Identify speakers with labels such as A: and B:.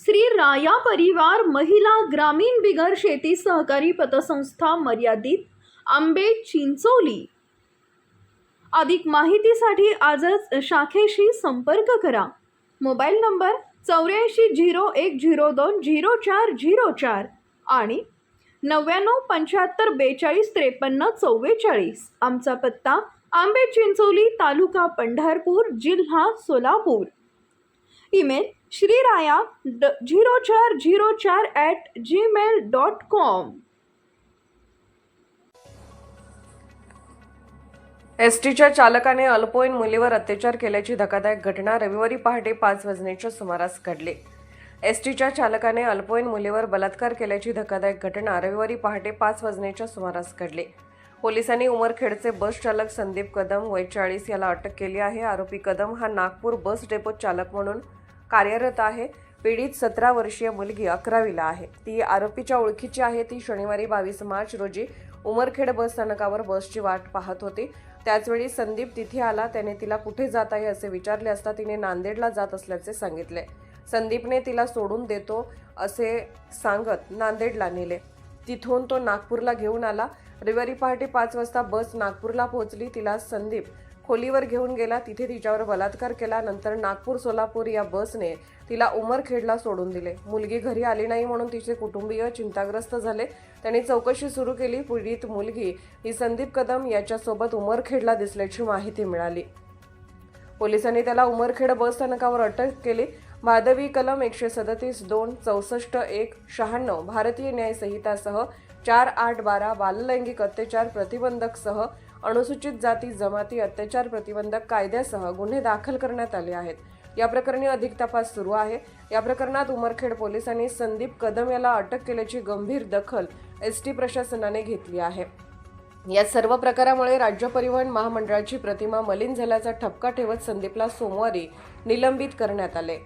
A: श्री राया परिवार महिला ग्रामीण बिगर शेती सहकारी पतसंस्था मर्यादित आंबे चिंचोली. अधिक माहितीसाठी आजच शाखेशी संपर्क करा. मोबाईल नंबर चौऱ्याऐंशी झिरो एक झिरो दोन झिरो चार झिरो चार आणि नव्याण्णव पंच्याहत्तर बेचाळीस त्रेपन्न चव्वेचाळीस. आमचा पत्ता आंबे चिंचोली तालुका पंढरपूर जिल्हा सोलापूर. ईमेल श्रीराया ड झिरो चार झिरो चार at Gmail dot com
B: S टीच्या चालकाने अल्पवयीन मुलीवर अत्याचार केल्याची धक्कादायक घटना रविवारी पहाटे पाच वाजण्याच्या सुमारास घडली. एसटीच्या चालकाने अल्पवयीन मुलीवर बलात्कार केल्याची धक्कादायक घटना रविवारी पहाटे पाच वाजण्याच्या सुमारास घडली. पोलिसांनी उमरखेडचे बस चालक संदीप कदम वय चाळीस याला अटक केली आहे. आरोपी कदम हा नागपूर बस डेपो चालक म्हणून कार्यरत आहे. पीडित सतरा वर्षीय मुलगी अकरावीला आहे. ती आरोपीच्या ओळखीची आहे. ती शनिवारी बावीस मार्च रोजी उमरखेड बस स्थानकावर बसची वाट पाहत होती. त्याचवेळी संदीप तिथे आला. त्याने तिला कुठे जात आहे असे विचारले असता तिने नांदेडला जात असल्याचे सांगितले. संदीपने तिला सोडून देतो असे सांगत नांदेडला नेले. तिथून तो नागपूरला घेऊन आला. रविवारी पहाटे पाच वाजता बस नागपूरला पोहोचली. तिला संदीप खोलीवर घेऊन गेला तिथे तिच्यावर बलात्कार केला नंतर नागपूर सोलापूर या बसने तिला उमरखेडला सोडून दिले. मुलगी घरी आली नाही म्हणून तिचे कुटुंबीय चिंताग्रस्त झाले. त्यांनी चौकशी सुरू केली. पीडित मुलगी ही संदीप कदम याच्यासोबत उमरखेडला दिसल्याची माहिती मिळाली. पोलिसांनी त्याला उमरखेड बस स्थानकावर अटक केली. भादवी कलम एकशे सदतीस दोन चौसष्ट एक शहाण्णव भारतीय न्याय संहितासह चार आठ बारा बाललैंगिक अत्याचार प्रतिबंधकसह अनुसूचित जाती जमाती अत्याचार प्रतिबंधक कायद्यासह गुन्हे दाखल करण्यात आले आहेत. या प्रकरणी अधिक तपास सुरू आहे. या प्रकरणात उमरखेड पोलिसांनी संदीप कदम याला अटक केल्याची गंभीर दखल एस टी प्रशासनाने घेतली आहे. या सर्व प्रकारामुळे राज्य परिवहन महामंडळाची प्रतिमा मलिन झाल्याचा ठपका ठेवत संदीपला सोमवारी निलंबित करण्यात आले.